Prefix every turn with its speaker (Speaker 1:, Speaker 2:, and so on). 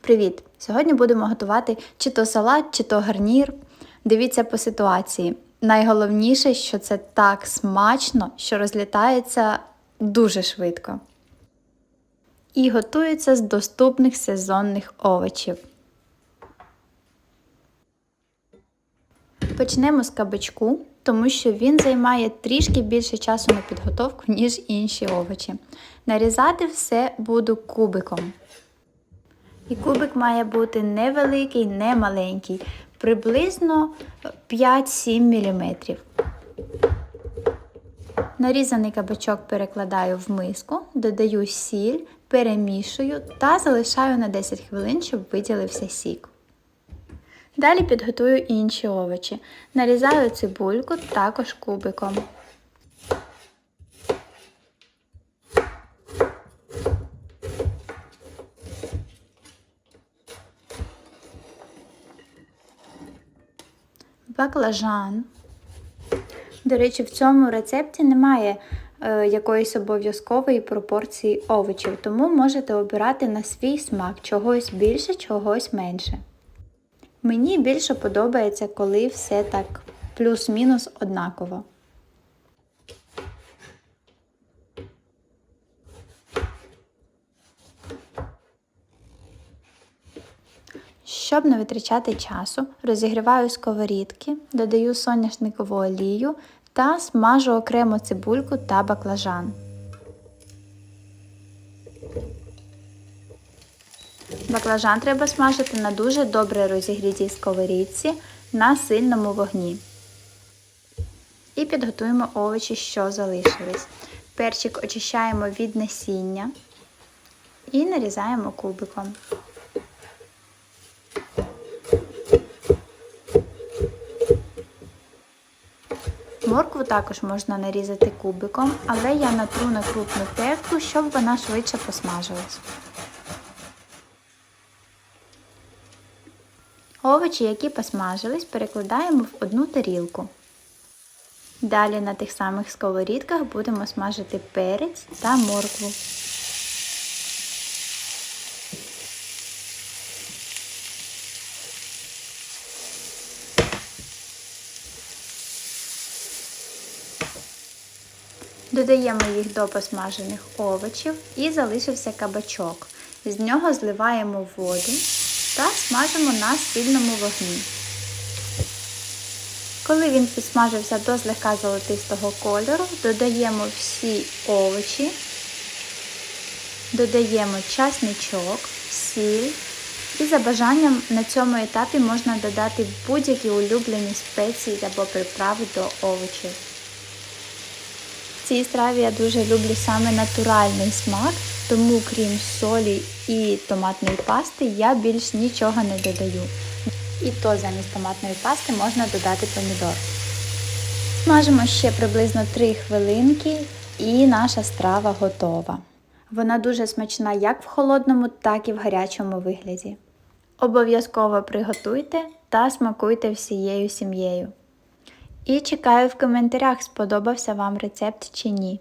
Speaker 1: Привіт! Сьогодні будемо готувати чи то салат, чи то гарнір. Дивіться по ситуації. Найголовніше, що це так смачно, що розлітається дуже швидко. І готується з доступних сезонних овочів. Почнемо з кабачку, тому що він займає трішки більше часу на підготовку, ніж інші овочі. Нарізати все буду кубиком. І кубик має бути невеликий, не маленький, приблизно 5-7 мм. Нарізаний кабачок перекладаю в миску, додаю сіль, перемішую та залишаю на 10 хвилин, щоб виділився сік. Далі підготую інші овочі. Нарізаю цибульку також кубиком. Баклажан. До речі, в цьому рецепті немає е, якоїсь обов'язкової пропорції овочів, тому можете обирати на свій смак чогось більше, чогось менше. Мені більше подобається, коли все так плюс-мінус однаково. Щоб не витрачати часу, розігріваю сковорідки, додаю соняшникову олію та смажу окремо цибульку та баклажан. Баклажан треба смажити на дуже добре розігрітій сковорідці на сильному вогні. І підготуємо овочі, що залишились. Перчик очищаємо від насіння і нарізаємо кубиком. Моркву також можна нарізати кубиком, але я натру на крупну терку, щоб вона швидше посмажилась. Овочі, які посмажились, перекладаємо в одну тарілку. Далі на тих самих сковорідках будемо смажити перець та моркву. Додаємо їх до посмажених овочів і залишився кабачок. З нього зливаємо воду та смажимо на сильному вогні. Коли він підсмажився до злегка золотистого кольору, додаємо всі овочі, додаємо часничок, сіль і за бажанням на цьому етапі можна додати будь-які улюблені спеції або приправи до овочів. В цій страві я дуже люблю саме натуральний смак, тому крім солі і томатної пасти я більш нічого не додаю. І то замість томатної пасти можна додати помідор. Смажимо ще приблизно 3 хвилинки і наша страва готова. Вона дуже смачна як в холодному, так і в гарячому вигляді. Обов'язково приготуйте та смакуйте всією сім'єю. І чекаю в коментарях, сподобався вам рецепт чи ні.